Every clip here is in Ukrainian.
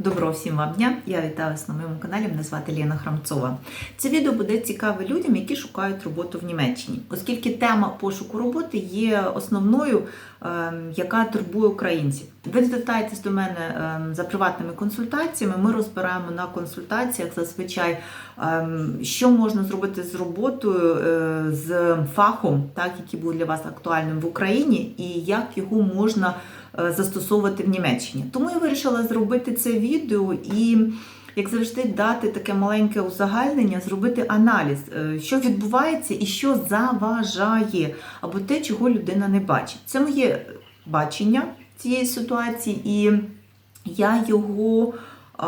Доброго всім вам дня! Я вітаю вас на моєму каналі. Мене звати Ліна Храмцова. Це відео буде цікаве людям, які шукають роботу в Німеччині, оскільки тема пошуку роботи є основною, ем, яка турбує українців. Ви звертаєтесь до мене ем, за приватними консультаціями. Ми розбираємо на консультаціях зазвичай, ем, що можна зробити з роботою, е, з фахом, так який був для вас актуальним в Україні, і як його можна е, застосовувати в Німеччині. Тому я вирішила зробити це відео і, як завжди, дати таке маленьке узагальнення, зробити аналіз, е, що відбувається і що заважає, або те, чого людина не бачить. Це моє бачення цієї ситуації, і я його е,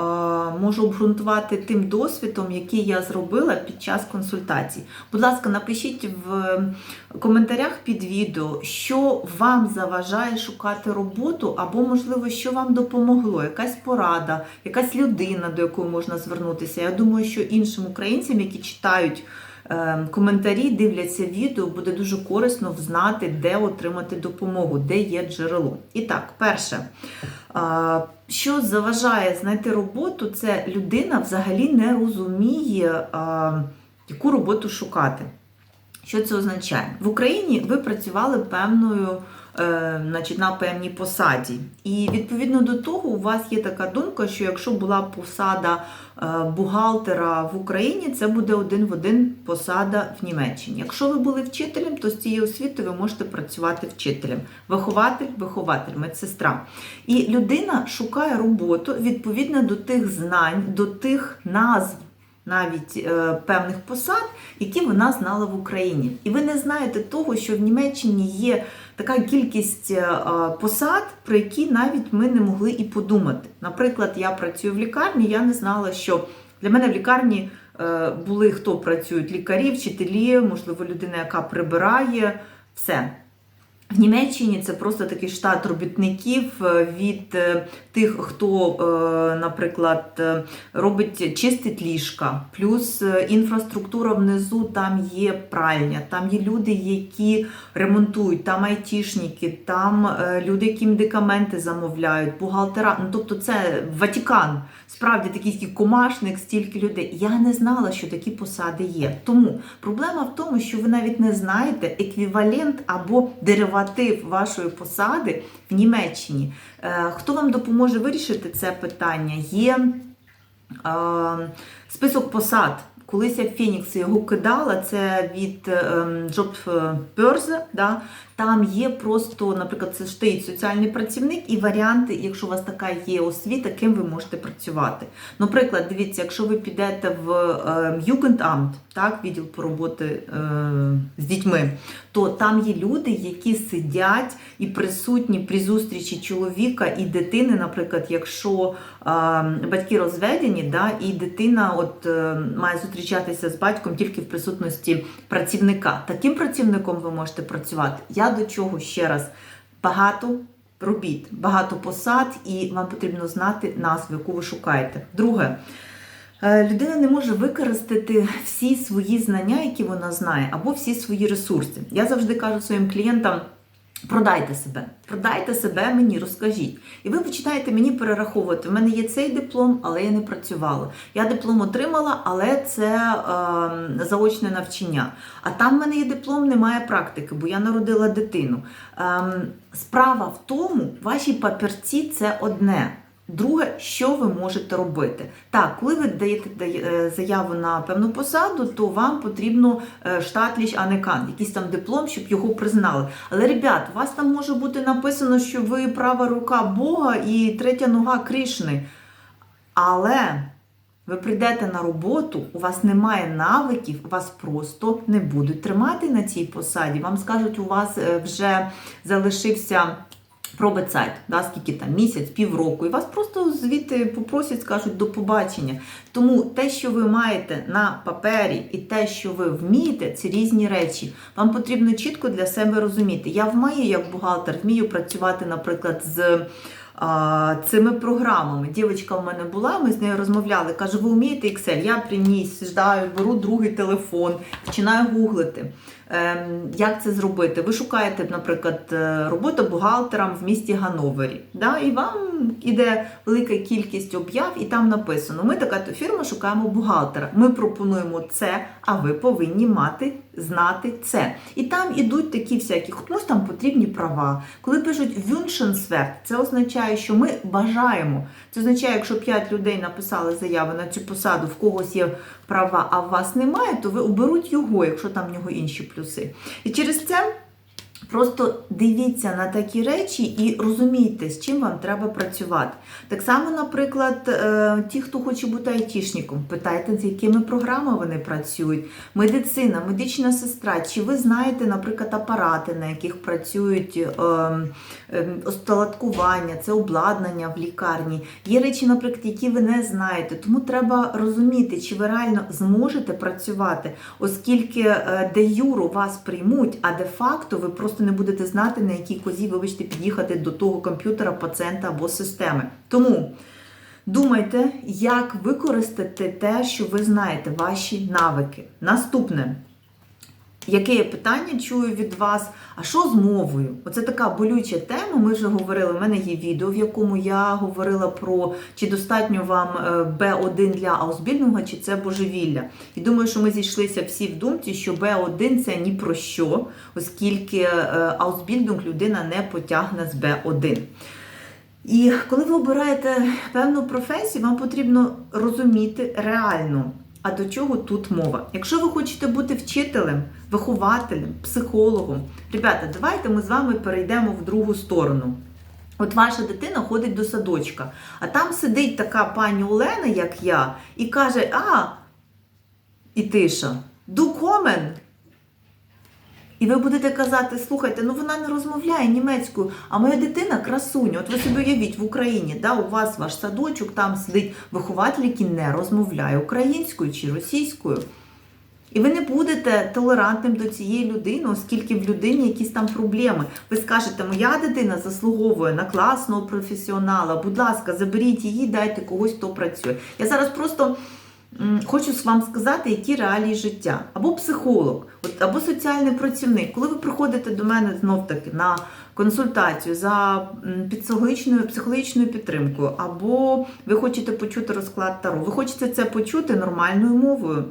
можу обґрунтувати тим досвідом, який я зробила під час консультацій. Будь ласка, напишіть в коментарях під відео, що вам заважає шукати роботу, або, можливо, що вам допомогло, якась порада, якась людина, до якої можна звернутися. Я думаю, що іншим українцям, які читають коментарі, дивляться відео, буде дуже корисно знати, де отримати допомогу, де є джерело. І так, перше. Що заважає знайти роботу, це людина взагалі не розуміє, яку роботу шукати. Що це означає? В Україні ви працювали певною, е, значить, на певній посаді. І відповідно до того, у вас є така думка, що якщо була посада е, бухгалтера в Україні, це буде один в один посада в Німеччині. Якщо ви були вчителем, то з цією освітою ви можете працювати вчителем. Вихователь, вихователь, медсестра. І людина шукає роботу відповідно до тих знань, до тих назв навіть е, певних посад, які вона знала в Україні. І ви не знаєте того, що в Німеччині є така кількість е, посад, про які навіть ми не могли і подумати. Наприклад, я працюю в лікарні, я не знала, що для мене в лікарні е, були хто працюють лікарі, вчителі, можливо, людина, яка прибирає, все. В Німеччині це просто такий штат робітників е, від е, тих, хто, е, наприклад, робить чистить ліжка, плюс інфраструктура внизу, там є пральня, там є люди, які ремонтують, там айтішники, там люди, які медикаменти замовляють, бухгалтера. Ну тобто це Ватікан. Справді такий комашник, стільки людей. Я не знала, що такі посади є. Тому проблема в тому, що ви навіть не знаєте еквівалент або дериватив вашої посади в Німеччині. Е, Хто вам допоможе вирішити це питання? Є е, список посад. Колись я в Фінікс його кидала, це від ем, JobBörse, да? Там є просто, наприклад, це стоїть соціальний працівник і варіанти, якщо у вас така є освіта, ким ви можете працювати. Наприклад, дивіться, якщо ви підете в Jugendamt, так, відділ по роботи е, з дітьми, то там є люди, які сидять і присутні при зустрічі чоловіка і дитини, наприклад, якщо е, батьки розведені, да, і дитина от, е, має зустрічатися з батьком тільки в присутності працівника. Таким працівником ви можете працювати. Я до чого ще раз багато робіт, багато посад, і вам потрібно знати назву, яку ви шукаєте. Друге. Е, Людина не може використати всі свої знання, які вона знає, або всі свої ресурси. Я завжди кажу своїм клієнтам: продайте себе, продайте себе мені, розкажіть. І ви починаєте мені перераховувати. У мене є цей диплом, але я не працювала. Я диплом отримала, але це е, заочне навчання. А там в мене є диплом, немає практики, бо я народила дитину. Е, справа в тому, ваші папірці це одне. Друге, що ви можете робити? Так, коли ви даєте заяву на певну посаду, то вам потрібно е, штатліч, а не якийсь там диплом, щоб його признали. Але, ребят, у вас там може бути написано, що ви права рука Бога і третя нога Кришни. Але ви прийдете на роботу, у вас немає навиків, вас просто не будуть тримати на цій посаді. Вам скажуть, у вас е, вже залишився пробецайт, да, скільки там місяць, півроку, і вас просто звідти попросять, скажуть до побачення. Тому те, що ви маєте на папері, і те, що ви вмієте, це різні речі. Вам потрібно чітко для себе розуміти. Я вмію, як бухгалтер, вмію працювати, наприклад, з. Цими програмами. Дівчинка в мене була, ми з нею розмовляли. Каже, ви вмієте Excel? Я приніс, ждаю, беру другий телефон, починаю гуглити. Ем, Як це зробити? Ви шукаєте, наприклад, е, роботу бухгалтером в місті Гановері, да? і вам іде велика кількість об'яв, і там написано: ми така фірма шукаємо бухгалтера. Ми пропонуємо це, а ви повинні мати знати це. І там ідуть такі всякі, комусь там потрібні права. Коли пишуть «wünschenswert», це означає, що ми бажаємо. Це означає, якщо 5 людей написали заяви на цю посаду, в когось є права, а в вас немає, то ви оберуть його, якщо там в нього інші плюси. І через це. Просто дивіться на такі речі і розумійте, з чим вам треба працювати. Так само, наприклад, е, ті, хто хоче бути айтішником, питайте, з якими програмами вони працюють. Медицина, медична сестра. Чи ви знаєте, наприклад, апарати, на яких працюють е, е, остаткування, це обладнання в лікарні. Є речі, наприклад, які ви не знаєте. Тому треба розуміти, чи ви реально зможете працювати, оскільки е, де юру вас приймуть, а де факто ви просто не будете знати, на якій козі, вибачте, під'їхати до того комп'ютера, пацієнта або системи. Тому. Думайте, як використати те, що ви знаєте, ваші навики. Наступне. Яке я питання чую від вас? А що з мовою? Оце така болюча тема. Ми вже говорили. У мене є відео, в якому я говорила про чи достатньо вам е, Б1 для аусбільного, чи це божевілля. І думаю, що ми зійшлися всі в думці, що Б1 це ні про що, оскільки е, аусбільдинг людина не потягне з Б1. І коли ви обираєте певну професію, вам потрібно розуміти реально, а до чого тут мова. Якщо ви хочете бути вчителем, вихователем, психологом, ребята, давайте ми з вами перейдемо в другу сторону. От ваша дитина ходить до садочка, а там сидить така пані Олена, як я, і каже: А, і тиша, ду комен. І ви будете казати, слухайте, ну вона не розмовляє німецькою, а моя дитина красуня. От ви собі уявіть, в Україні, да, у вас ваш садочок, там сидить вихователь, який не розмовляє українською чи російською. І ви не будете толерантним до цієї людини, оскільки в людині якісь там проблеми. Ви скажете, моя дитина заслуговує на класного професіонала. Будь ласка, заберіть її, дайте когось, хто працює. Я зараз просто хочу вам сказати, які реалії життя. Або психолог, от, або соціальний працівник. Коли ви приходите до мене знов-таки на консультацію за психологічною, психологічною підтримкою, або ви хочете почути розклад Таро, ви хочете це почути нормальною мовою.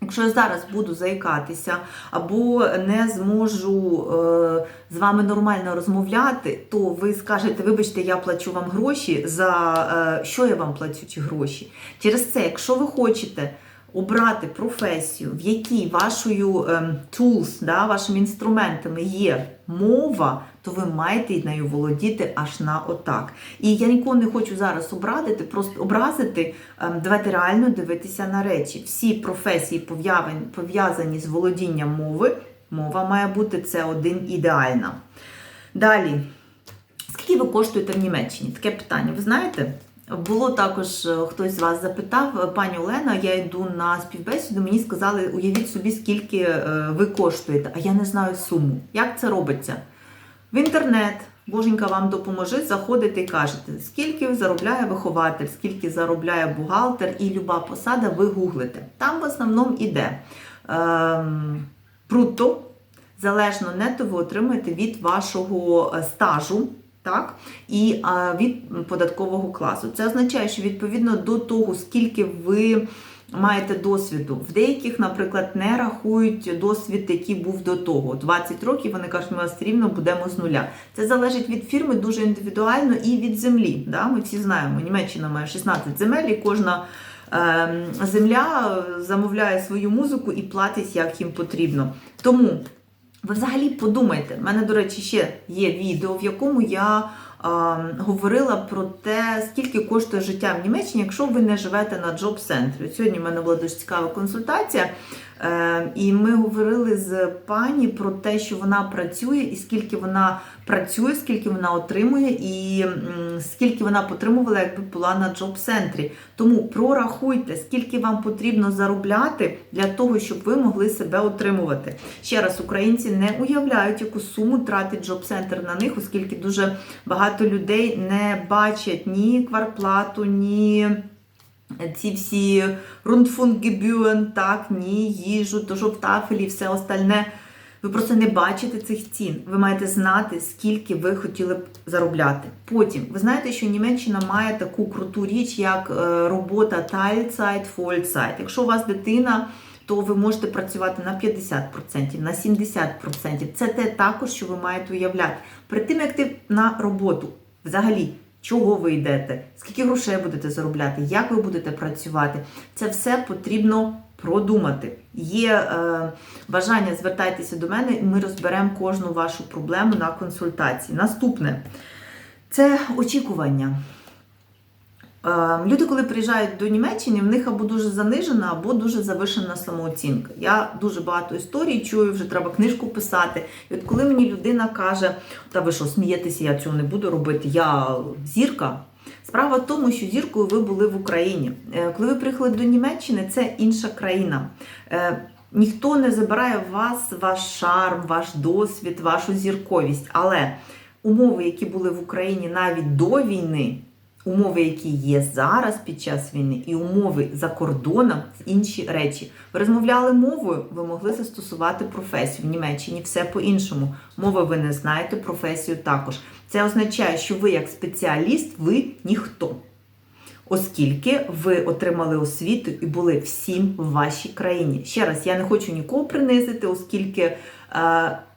Якщо я зараз буду заїкатися або не зможу е, з вами нормально розмовляти, то ви скажете, вибачте, я плачу вам гроші за е, що я вам плачу ці гроші. Через це, якщо ви хочете обрати професію, в якій вашою ем, tools, да, вашими інструментами є мова, то ви маєте нею володіти аж на отак. І я нікого не хочу зараз обрадити, просто образити. ем, Давайте реально дивитися на речі. Всі професії пов'язані з володінням мови. Мова має бути це один ідеальна. Далі. Скільки ви коштуєте в Німеччині? Таке питання. Ви знаєте? Було також е, хтось з вас запитав, «Е, пані Олена, я йду на співбесіду. Мені сказали, уявіть собі, скільки е, ви коштуєте, а я не знаю суму. Як це робиться? В інтернет, боженька вам допоможе, заходите і кажете, скільки заробляє вихователь, скільки заробляє бухгалтер і люба посада, ви гуглите. Там в основному іде ем, бруто, залежно нето ви отримаєте від вашого е, стажу. Так, і а, від податкового класу. Це означає, що відповідно до того, скільки ви маєте досвіду, в деяких, наприклад, не рахують досвід, який був до того. 20 років вони кажуть, ми все рівно будемо з нуля. Це залежить від фірми дуже індивідуально і від землі. Да? Ми всі знаємо, Німеччина має 16 земель, і кожна. ем, Земля замовляє свою музику і платить, як їм потрібно. Тому ви взагалі подумайте, в мене, до речі, ще є відео, в якому я е, говорила про те, скільки коштує життя в Німеччині, якщо ви не живете на джоб-центрі. Сьогодні в мене була дуже цікава консультація. Е, і ми говорили з пані про те, що вона працює, і скільки вона працює, скільки вона отримує, і скільки вона потримувала, якби була на джоб-центрі. Тому прорахуйте, скільки вам потрібно заробляти для того, щоб ви могли себе отримувати. Ще раз, українці не уявляють, яку суму тратить джоб-центр на них, оскільки дуже багато людей не бачать ні кварплату, ні ці всі рундфунгебюен, так, ні, їжу, то тафелі, все остальне. Ви просто не бачите цих цін. Ви маєте знати, скільки ви хотіли б заробляти. Потім, ви знаєте, що Німеччина має таку круту річ, як е, робота Teilzeit, Vollzeit. Якщо у вас дитина, то ви можете працювати на 50%, на 70%. Це те також, що ви маєте уявляти. Перед тим, як ти на роботу, взагалі, чого ви йдете, скільки грошей будете заробляти, як ви будете працювати, це все потрібно продумати. Є е, бажання, звертайтеся до мене, і ми розберемо кожну вашу проблему на консультації. Наступне це очікування. Е, Люди, коли приїжджають до Німеччини, в них або дуже занижена, або дуже завишена самооцінка. Я дуже багато історій чую, вже треба книжку писати. І от коли мені людина каже, та ви що, смієтеся, я цього не буду робити, я зірка. Справа в тому, що зіркою ви були в Україні. Е, Коли ви приїхали до Німеччини, це інша країна. Е, Ніхто не забирає вас ваш шарм, ваш досвід, вашу зірковість. Але умови, які були в Україні навіть до війни, умови, які є зараз під час війни, і умови за кордоном інші речі. Ви розмовляли мовою, ви могли застосувати професію в Німеччині, все по-іншому. Мови ви не знаєте, професію також. Це означає, що ви як спеціаліст, ви ніхто. Оскільки ви отримали освіту і були всім в вашій країні. Ще раз, я не хочу нікого принизити, оскільки е,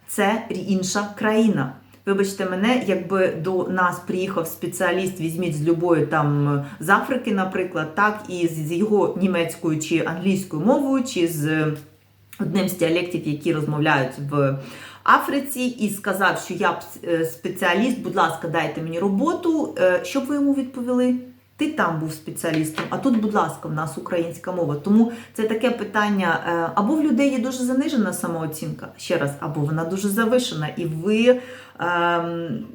це інша країна. Вибачте мене, якби до нас приїхав спеціаліст, візьміть з любої там з Африки, наприклад, так, і з його німецькою чи англійською мовою, чи з одним з діалектів, які розмовляють в Африці, і сказав, що я е, спеціаліст, будь ласка, дайте мені роботу. Е, Що б ви йому відповіли? Ти там був спеціалістом, а тут, будь ласка, в нас українська мова. Тому це таке питання: е, або в людей є дуже занижена самооцінка, ще раз, або вона дуже завишена, і ви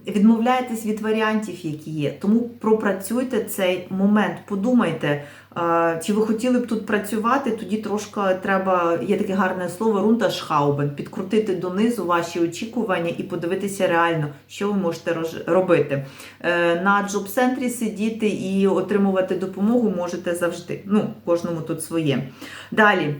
відмовляєтесь від варіантів, які є. Тому пропрацюйте цей момент, подумайте, е, чи ви хотіли б тут працювати, тоді трошки треба, є таке гарне слово, рунташхаубен, підкрутити донизу ваші очікування і подивитися реально, що ви можете робити. Е, На джоб-центрі сидіти і отримувати допомогу можете завжди. Ну, кожному тут своє. Далі.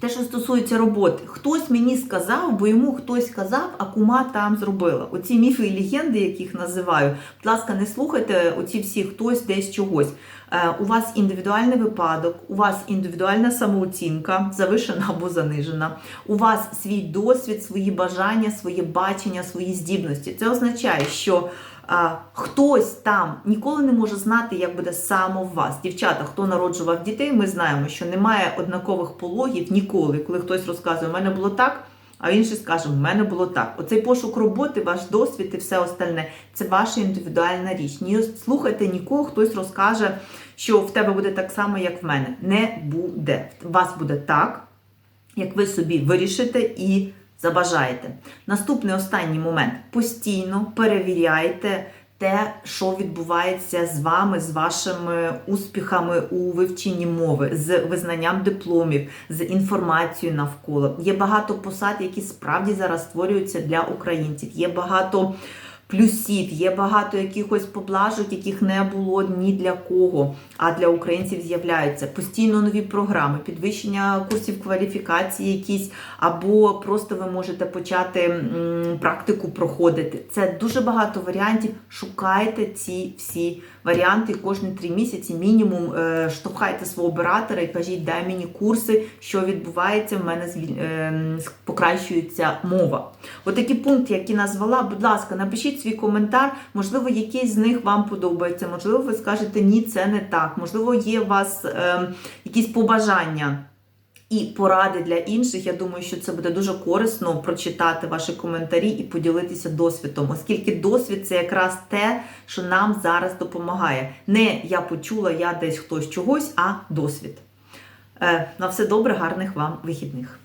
Те, що стосується роботи, хтось мені сказав, бо йому хтось казав, а кума там зробила. Оці міфи і легенди, яких називаю, будь ласка, не слухайте оці всі хтось десь чогось. Е, У вас індивідуальний випадок, у вас індивідуальна самооцінка, завишена або занижена. У вас свій досвід, свої бажання, своє бачення, свої здібності. Це означає, що а, хтось там ніколи не може знати, як буде саме в вас. Дівчата, хто народжував дітей, ми знаємо, що немає однакових пологів ніколи. Коли хтось розказує, у мене було так, а інший скаже, в мене було так. Оцей пошук роботи, ваш досвід і все остальне це ваша індивідуальна річ. Ні, слухайте нікого, хтось розкаже, що в тебе буде так само, як в мене. Не буде. У вас буде так, як ви собі вирішите і забажаєте. Наступний останній момент: постійно перевіряйте те, що відбувається з вами, з вашими успіхами у вивченні мови, з визнанням дипломів, з інформацією навколо. Є багато посад, які справді зараз створюються для українців. Є багато. Плюсів, є багато якихось поблажок, яких не було ні для кого, а для українців з'являються постійно нові програми, підвищення курсів кваліфікації, якісь, або просто ви можете почати практику проходити. Це дуже багато варіантів. Шукайте ці всі варіанти кожні три місяці. Мінімум е, штовхайте свого оператора і кажіть, дай мені курси, що відбувається. В мене звіль- е, покращується мова. Отакі пункти, які назвала, будь ласка, напишіть свій коментар. Можливо, якийсь з них вам подобається. Можливо, ви скажете ні, це не так. Можливо, є у вас е, якісь побажання. І поради для інших, я думаю, що це буде дуже корисно прочитати ваші коментарі і поділитися досвідом, оскільки досвід це якраз те, що нам зараз допомагає. Не я почула, я десь хтось чогось, а досвід. Е, на все добре, гарних вам вихідних.